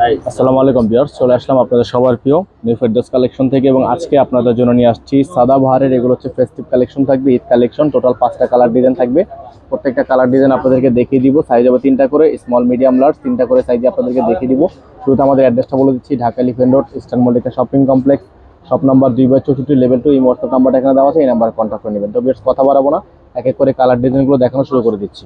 আসসালামু আলাইকুম বিয়ার্স চলে আসলাম আপনাদের সবার প্রিয় নিউ ফেডার্স কালেকশন থেকে এবং আজকে আপনাদের জন্য নিয়ে আসছি সাদা বাহারের এগুলো হচ্ছে ফেস্টিভ কালেকশন থাকবে, ঈদ কালেকশন টোটাল পাঁচটা কালার ডিজাইন থাকবে। প্রত্যেকটা কালার ডিজাইন আপনাদেরকে দেখিয়ে দিব। সাইজ হবে তিনটা করে স্মল মিডিয়াম লার্জ তিনটা করে সাইজে আপনাদেরকে দেখিয়ে দিব। শুরুতে আমাদের অ্যাড্রেসটা বলে দিচ্ছি, Dhaka elephant road eastern Mallika shopping complex shop number দুই বাই চৌষট্টি লেভেল টু এই হোয়াটসঅ্যাপ নাম্বারটা এখানে দেওয়া আছে, এই নাম্বার কন্ট্যাক্ট করে নেবেন। তো বিয়ার্স কথা বাড়াবো না। এক এক করে কালার ডিজাইনগুলো দেখানো শুরু করে দিচ্ছি।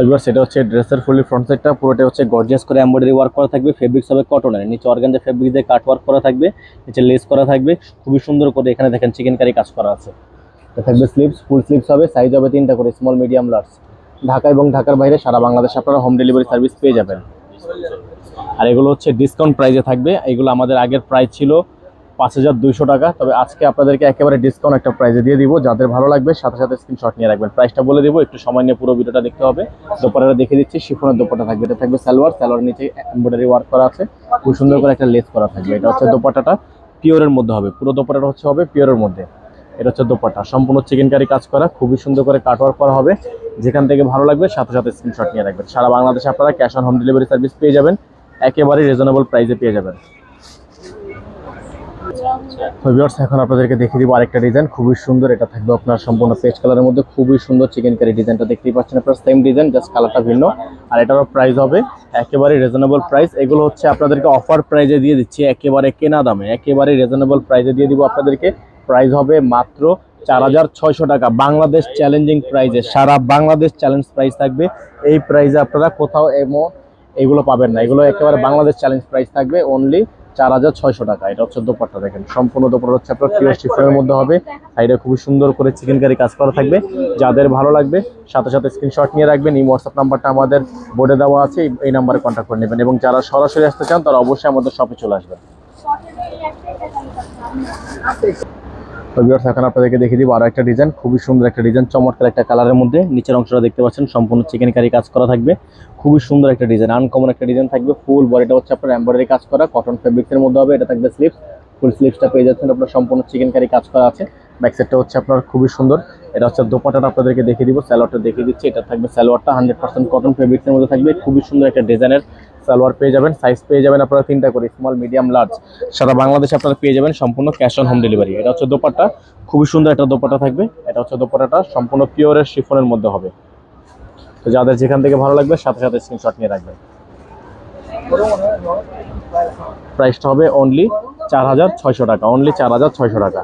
এবার সেটা হচ্ছে ড্রেসের ফুলি ফ্রন্ট সাইডটা পুরোটা হচ্ছে গর্জিয়াস করে এমব্রয়ডারি ওয়ার্ক করা থাকবে ফেব্রিক্স হবে কটনের নিচে অর্গানজা ফেব্রিক দিয়ে কাট ওয়ার্ক করা থাকবে, নিচে লেস করা থাকবে। খুবই সুন্দর করে এখানে দেখেন চিকেন কারি কাজ করা আছে। এটা থাকবে স্লিপস ফুল স্লিপস হবে সাইজ হবে তিনটা করে স্মল মিডিয়াম লার্জ ঢাকা এবং ঢাকার বাইরে সারা বাংলাদেশে আপনারা হোম ডেলিভারি সার্ভিস পেয়ে যাবেন। আর এগুলো হচ্ছে ডিসকাউন্ট প্রাইজে থাকবে। এগুলো আমাদের আগের প্রাইস ছিল পাঁচ হাজার দুইশো টাকা। তবে আজকে আপনাদেরকে একেবারে ডিসকাউন্ট একটা প্রাইজে দিয়ে দিব। যাদের ভালো লাগবে, সাথে সাথে স্ক্রিনশট নিয়ে রাখবেন। প্রাইসটা বলে দিব, একটু সময় নিয়ে পুরো ভিডিওটা দেখতে হবে। দোপাটাটা দেখে দিচ্ছি, শিফনের দোপাটা থাকবে। এটা থাকবে সালোয়ার সালোয়ার নিচে এমব্রয়ডারি ওয়ার্ক করা আছে। খুব সুন্দর করে একটা লেস করা থাকবে। এটা হচ্ছে দোপাটাটা পিওরের মধ্যে হবে। পুরো দোপাটাটা হচ্ছে হবে পিওরের মধ্যে। এটা হচ্ছে দোপাটা সম্পূর্ণ চিকেন কারি কাজ করা। খুবই সুন্দর করে কাটওয়ার্ক করা হবে। যেখান থেকে ভালো লাগবে, সাথে সাথে স্ক্রিনশট নিয়ে রাখবেন। সারা বাংলাদেশে আপনারা cash on home delivery service পেয়ে যাবেন। একেবারে রিজনেবল প্রাইসে পেয়ে যাবেন। তো এখন আপনাদেরকে দেখিয়ে দিব আরেকটা ডিজাইন খুবই সুন্দর, এটা থাকবে আপনার সম্পূর্ণ পেজ কালারের মধ্যে। খুবই সুন্দর চিকেন কারি ডিজাইনটা দেখতেই পাচ্ছেন আপনার। সেম ডিজাইন জাস্ট কালারটা ভিন্ন। আর এটারও প্রাইস হবে একেবারে রিজনেবল প্রাইস এগুলো হচ্ছে আপনাদেরকে অফার প্রাইজে দিয়ে দিচ্ছি, একেবারে কেনা দামে। একেবারে রিজনেবল প্রাইজে দিয়ে দিব আপনাদেরকে। প্রাইস হবে মাত্র চার হাজার ছয়শো টাকা। বাংলাদেশ চ্যালেঞ্জিং প্রাইজে সারা বাংলাদেশ চ্যালেঞ্জ প্রাইস থাকবে। এই প্রাইজে আপনারা কোথাও এমন এগুলো পাবেন না। এগুলো একেবারে বাংলাদেশ চ্যালেঞ্জ প্রাইস থাকবে অনলি চার হাজার ছয়শো টাকা। এটা হচ্ছে দোপাট্টা দেখেন। সম্পূর্ণ দোপাট্টা হচ্ছে আপনার পিওর শিফনের মধ্যে হবে। সাইডে খুবই সুন্দর করে চিকেন কারি কাজ করা থাকবে। যাদের ভালো লাগবে, সাথে সাথে স্ক্রিনশট নিয়ে রাখবেন। এই হোয়াটসঅ্যাপ নাম্বারটা আমাদের বোর্ডে দেওয়া আছে, এই নাম্বারে কন্ট্যাক্ট করে নেবেন। এবং যারা সরাসরি আসতে চান, তারা অবশ্যই আমাদের শপে চলে আসবেন। এখন আপনাদেরকে দেখিয়ে দিব আরও একটা ডিজাইন খুবই সুন্দর একটা ডিজাইন চমৎকার একটা কালারের মধ্যে। নিচের অংশটা দেখতে পাচ্ছেন, সম্পূর্ণ চিকেন কারি কাজ করা থাকবে। খুবই সুন্দর একটা ডিজাইন আনকমন একটা ডিজাইন থাকবে ফুল বডিটা হচ্ছে আপনার এমব্রয়ডারি কাজ করা কটন ফেব্রিক্সের মধ্যে হবে, এটা থাকবে স্লিপস ফুল স্লিপসটা পেয়ে যাচ্ছেন আপনার, সম্পূর্ণ চিকেন কারি কাজ করা আছে। ব্যাক সাইডটা হচ্ছে আপনার খুবই সুন্দর, এটা হচ্ছে দোপাটাটা আপনাদেরকে দেখিয়ে দিব স্যালোয়ারটা দেখিয়ে দিচ্ছি, এটা থাকবে স্যালোয়ারটা হান্ড্রেড পার্সেন্ট কটন ফেব্রিক্সের মধ্যে থাকবে, খুবই সুন্দর একটা ডিজাইনের সালোয়ার পেয়ে যাবেন সাইজ পেয়ে যাবেন আপনারা তিনটা করে স্মল মিডিয়াম লার্জ সারা বাংলাদেশে আপনারা পেয়ে যাবেন সম্পূর্ণ ক্যাশ অন হোম ডেলিভারি এটা হচ্ছে দোপাট্টা, খুবই সুন্দর একটা দোপাট্টা থাকবে। এটা হচ্ছে দোপাট্টাটা সম্পূর্ণ পিওরের শিফনের মধ্যে হবে। তো যাদের যেখান থেকে ভালো লাগবে, সাথে সাথে স্ক্রিনশট নিয়ে রাখবেন। প্রাইসটা হবে অনলি চার হাজার ছয়শো টাকা অনলি চার হাজার ছয়শো টাকা।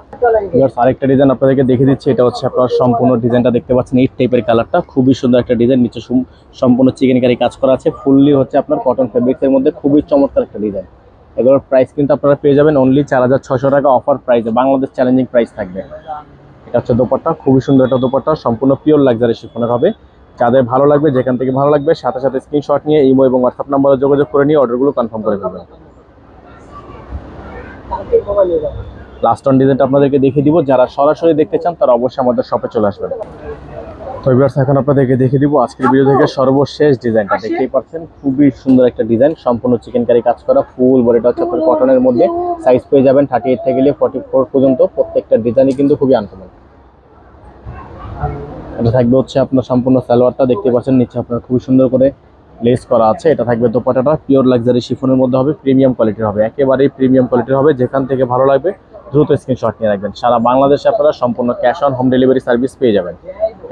এবার আরেকটা ডিজাইন আপনাদেরকে দেখে দিচ্ছি, এটা হচ্ছে আপনার সম্পূর্ণ ডিজাইনটা দেখতে পাচ্ছেন, এই টাইপের কালারটা খুবই সুন্দর একটা ডিজাইন নিচে সুম- সম্পূর্ণ চিকেন কারি কাজ করা আছে ফুললি হচ্ছে আপনার কটন ফেব্রিক্সের মধ্যে, খুবই চমৎকার একটা ডিজাইন এগুলোর প্রাইস কিন্তু আপনারা পেয়ে যাবেন অনলি চার হাজার ছয়শো টাকা অফার প্রাইসে বাংলাদেশ চ্যালেঞ্জিং প্রাইস থাকবে। এটা হচ্ছে দোপাট্টা, খুবই সুন্দর একটা দোপাট্টা, সম্পূর্ণ পিওর লাক্সারি শিফনের হবে। যাদের ভালো লাগবে, যেখান থেকে ভালো লাগবে, সাথে সাথে স্ক্রিনশট নিয়ে ইমো এবং হোয়াটসঅ্যাপ নাম্বারে যোগাযোগ করে নিয়ে অর্ডারগুলো কনফার্ম করে ফেলবেন লাস্ট অন ডিজাইনটা আপনাদেরকে দেখিয়ে দিব। যারা সরাসরি দেখতে চান তারা অবশ্যই আমাদের শপে চলে আসবেন। তো এখন আপনাদেরকে দেখিয়ে দিব আজকের ভিডিও থেকে সর্বশেষ ডিজাইনটা দেখতেই পাচ্ছেন খুবই সুন্দর একটা ডিজাইন সম্পূর্ণ চিকেন কারি কাজ করা ফুল বডিটা হচ্ছে আপনার কটনের মধ্যে। সাইজ পেয়ে যাবেন থার্টি এইট থেকে ফর্টি ফোর পর্যন্ত। প্রত্যেকটা ডিজাইনই কিন্তু খুবই আনকমন এটা থাকবে হচ্ছে আপনার সম্পূর্ণ সালোয়ারটা। দেখতে পাচ্ছেন নিচে আপনার খুবই সুন্দর করে লেস করা আছে। এটা থাকবে দোপাটাটা পিওর লাক্সারি শিফনের মধ্যে হবে প্রিমিয়াম কোয়ালিটির হবে। একেবারেই প্রিমিয়াম কোয়ালিটির হবে, যেখান থেকে ভালো লাগবে দ্রুত স্ক্রিনশট নিয়ে রাখবেন। সারা বাংলাদেশে আপনারা সম্পূর্ণ cash on home delivery service পেয়ে যাবেন।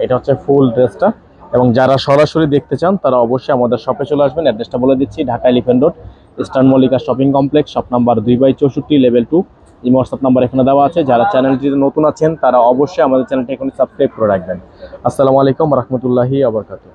এটা হচ্ছে ফুল ড্রেসটা এবং যারা সরাসরি দেখতে চান, তারা অবশ্যই আমাদের শপে চলে আসবেন। অ্যাড্রেসটা বলে দিচ্ছি, Dhaka elephant road eastern Mallika shopping complex shop number দুই বাই চৌষট্টি লেভেল টু এই হোয়াটসঅ্যাপ নাম্বার এখানে দেওয়া আছে। যারা চ্যানেলটিতে নতুন আছেন, তারা অবশ্যই আমাদের চ্যানেলটি এখন সাবস্ক্রাইব করে রাখবেন। আসসালামু আলাইকুম রহমতুল্লাহি আবরকাতুহ